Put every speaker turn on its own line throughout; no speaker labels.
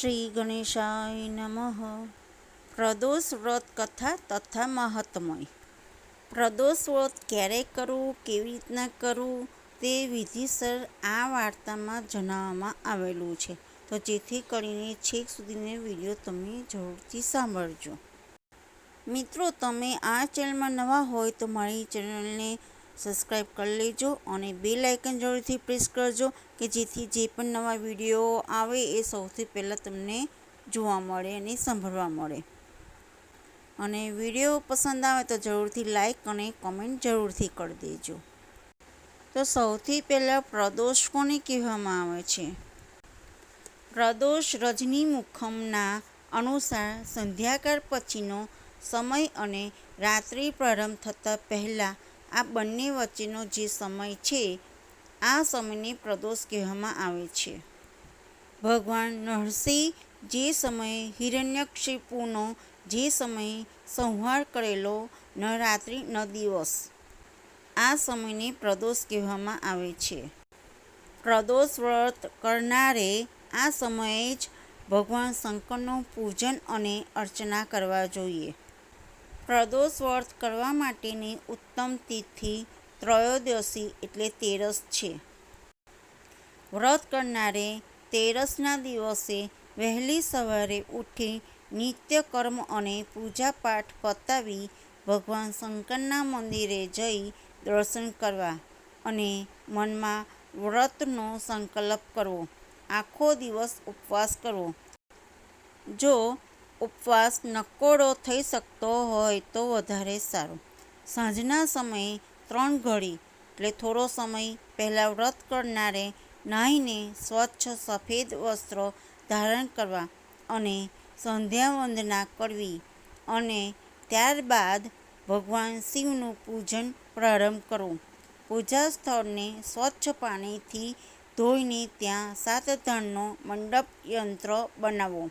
શ્રી ગણેશાય નમઃ પ્રદોષ વ્રત કથા તથા મહાત્મય પ્રદોષ વ્રત ક્યારે કરવું કેવી રીતના કરવું તે વિધિસર આ વાર્તામાં જણાવવામાં આવેલું છે. તો જેથી કરીને છેક સુધીનો વીડિયો તમે જરૂરથી સાંભળજો. મિત્રો, તમે આ ચેનલમાં નવા હોય તો મારી ચેનલને સબસ્ક્રાઈબ કરી લેજો અને બે લાઇકન જરૂરથી પ્રેસ કરજો કે જેથી જે પણ નવા વીડિયો આવે એ સૌથી પહેલાં તમને જોવા મળે અને સાંભળવા મળે. અને વીડિયો પસંદ આવે તો જરૂરથી લાઇક અને કોમેન્ટ જરૂરથી કરી દેજો. તો સૌથી પહેલાં પ્રદોષ કોને કહેવામાં આવે છે? પ્રદોષ રજની મુખમના અનુસાર સંધ્યાકાળ પછીનો સમય અને રાત્રિ પ્રારંભ થતાં પહેલાં આ બંને વચ્ચેનો જે સમય છે, આ સમયને પ્રદોષ કહેવામાં આવે છે. ભગવાન નરસિંહ જે સમયે હિરણ્યક્ષિપુનો જે સમયે સંહાર કરેલો ન રાત્રિ ન દિવસ, આ સમયને પ્રદોષ કહેવામાં આવે છે. પ્રદોષ વ્રત કરનારે આ સમયે જ ભગવાન શંકરનું પૂજન અને અર્ચના કરવા જોઈએ. પ્રદોષ વ્રત કરવા માટેની ઉત્તમ તિથિ ત્રયોદશી એટલે તેરસ છે. વ્રત કરનારે તેરસના દિવસે વહેલી સવારે ઉઠી નિત્ય કર્મ અને પૂજાપાઠ પતાવી ભગવાન શંકરના મંદિરે જઈ દર્શન કરવા અને મનમાં વ્રતનો સંકલ્પ કરવો. આખો દિવસ ઉપવાસ કરવો. જો ઉપવાસ નકોડો થઈ શકતો હોય તો વધારે સારું. સાંજના સમયે ત્રણ ઘડી એટલે થોડો સમય પહેલાં વ્રત કરનારે નાહીને સ્વચ્છ સફેદ વસ્ત્રો ધારણ કરવા અને સંધ્યા વંદના કરવી અને ત્યારબાદ ભગવાન શિવનું પૂજન પ્રારંભ કરવો. પૂજા સ્થળને સ્વચ્છ પાણીથી ધોઈને ત્યાં સાત ધણનો મંડપ યંત્ર બનાવો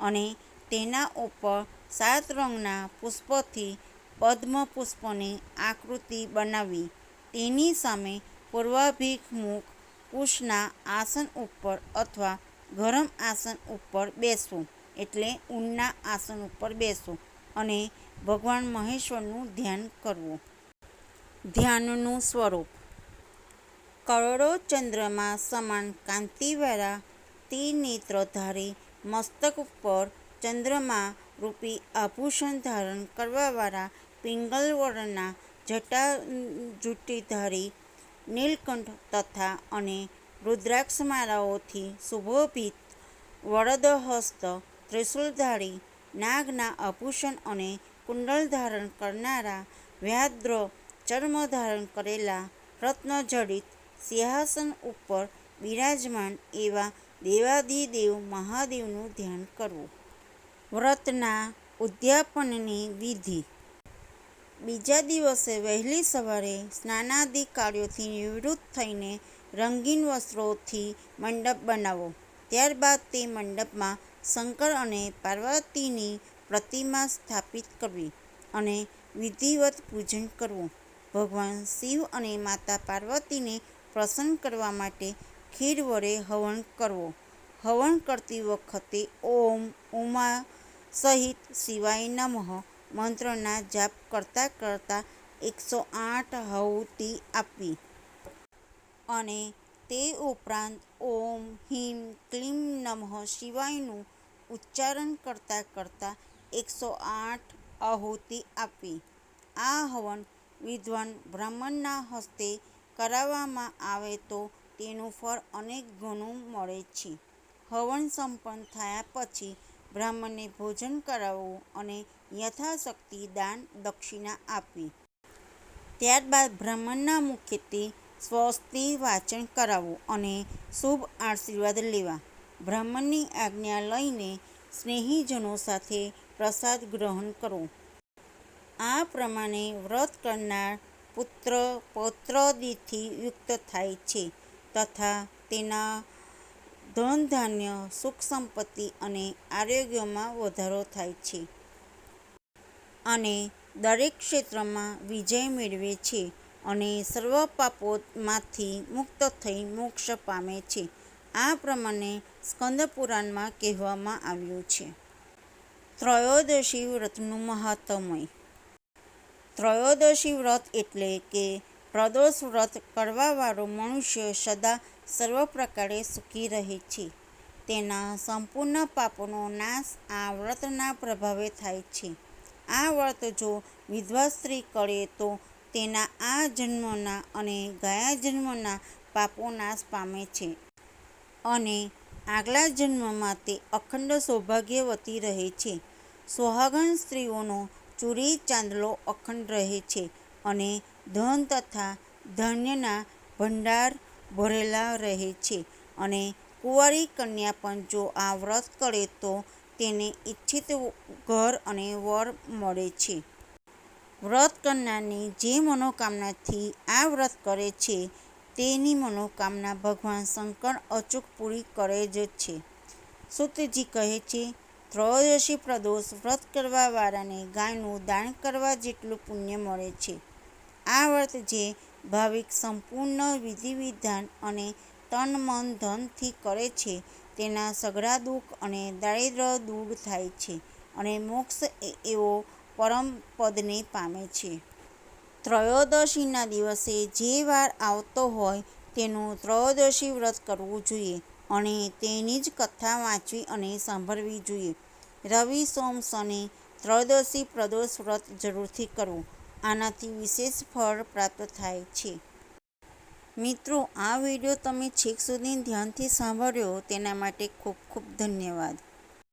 અને તેના ઉપર સાત રંગના પુષ્પોથી પદ્મ પુષ્પની આકૃતિ બનાવી. તેની સામે પૂર્વાભિમુખ કુશના આસન ઉપર અથવા ગરમ આસન ઉપર બેસવું, એટલે ઊનના આસન ઉપર બેસવું અને ભગવાન મહેશ્વરનું ધ્યાન કરવું. ધ્યાનનું સ્વરૂપ. કરોડો ચંદ્રમાં સમાન કાંતિવાળા ત્રિનેત્રધારી મસ્તક ઉપર ચંદ્રમા રૂપી આભૂષણ ધારણ કરવાવાળા પિંગલ વર્ણના જટાજૂટીધારી નીલકંઠ તથા અને રુદ્રાક્ષમાળાઓથી સુશોભિત વરદહસ્ત ત્રિશૂલધારી નાગના આભૂષણ અને કુંડલ ધારણ કરનારા વ્યાદ્ર ચર્મ ધારણ કરેલા રત્નજડિત સિંહાસન ઉપર બિરાજમાન એવા દેવાદિદેવ મહાદેવનું ધ્યાન કરવું. વ્રતના ઉદ્યાપનની વિધિ. બીજા દિવસે વહેલી સવારે સ્નાનાદિ કાર્યોથી નિવૃત્ત થઈને રંગીન વસ્ત્રોથી મંડપ બનાવો. ત્યારબાદ તે મંડપમાં શંકર અને પાર્વતીની પ્રતિમા સ્થાપિત કરવી અને વિધિવત પૂજન કરવું. ભગવાન શિવ અને માતા પાર્વતીને પ્રસન્ન કરવા માટે ખીર વડે હવન કરવો. હવન કરતી વખતે ઓમ, ઉમા સહિત શિવાય નમઃ મંત્રના જાપ કરતાં કરતાં એકસો આઠ આહુતિ આપવી. અને તે ઉપરાંત ઓમ હિમ ક્લીમ નમઃ શિવાયનું ઉચ્ચારણ કરતાં કરતાં એકસો આઠ આહુતિ આપવી. આ હવન વિદ્વાન બ્રાહ્મણના હસ્તે કરાવવામાં આવે તો તેનું ફળ અનેક ગણું મળે છે. હવન સંપન્ન થયા પછી બ્રાહ્મણને ભોજન કરાવવું અને યથાશક્તિ દાન દક્ષિણા આપવી. ત્યારબાદ બ્રાહ્મણના મુખ્યત્વે સ્વસ્તિ વાચન કરાવવું અને શુભ આશીર્વાદ લેવા. બ્રાહ્મણની આજ્ઞા લઈને સ્નેહીજનો સાથે પ્રસાદ ગ્રહણ કરવો. આ પ્રમાણે વ્રત કરનાર પુત્ર પૌત્રદીથી યુક્ત થાય છે તથા તેના ધન, ધાન્ય, સુખ સંપત્તિ અને આરોગ્યમાં વધારો થાય છે. અને દરેક ક્ષેત્રમાં વિજય મેળવે છે અને સર્વ પાપોમાંથી મુક્ત થઈ મોક્ષ પામે છે. આ પ્રમાણે સ્કંદ પુરાણમાં કહેવામાં આવ્યું છે. ત્રયોદશી વ્રતનું મહાત્મય. ત્રયોદશી વ્રત એટલે કે પ્રદોષ વ્રત કરવાવાળો મનુષ્ય સદા સર્વ પ્રકારે સુખી રહે છે. તેના સંપૂર્ણ પાપોનો નાશ આ વ્રતના પ્રભાવે થાય છે. આ વ્રત જો વિધવા સ્ત્રી કરે તો તેના આ જન્મના અને ગયા જન્મના પાપો નાશ પામે છે. અને આગલા જન્મમાં તે અખંડ સૌભાગ્યવતી રહે છે. સુહાગન સ્ત્રીઓનો ચૂરી ચાંદલો અખંડ રહે છે અને ધન તથા ધન્યના ભંડાર ભરેલા રહે છે અને કુંવારી કન્યા પણ જો આ વ્રત કરે તો તેને ઈચ્છિત ઘર અને વર મળે છે. વ્રત કરનારની જે મનોકામનાથી આ વ્રત કરે છે, તેની મનોકામના ભગવાન શંકર અચૂક પૂરી કરે જ છે. સૂતજી કહે છે, ત્રયોદશી પ્રદોષ વ્રત કરવાવાળાને ગાયનું દાન કરવા જેટલું પુણ્ય મળે છે. આ વ્રત જે ભાવિક સંપૂર્ણ વિધિ વિધાન અને તન મન ધનથી કરે છે. તેના સઘળા દુઃખ અને દારિદ્ર્ય દૂર થાય છે અને મોક્ષ એવો પરમ પદને પામે છે. ત્રયોદશીના દિવસે જે વાર આવતો હોય તેનું ત્રયોદશી વ્રત કરવું જોઈએ અને તેની જ કથા વાંચવી અને સાંભળવી જોઈએ. રવિ, સોમ, શનિ, ત્રયોદશી પ્રદોષ વ્રત જરૂરથી કરવું. આનાથી વિશેષ ફળ પ્રાપ્ત થાય છે. મિત્રો, આ વીડિયો તમે છેક સુધી ધ્યાનથી સાંભળ્યો, તેના માટે ખૂબ ખૂબ ધન્યવાદ.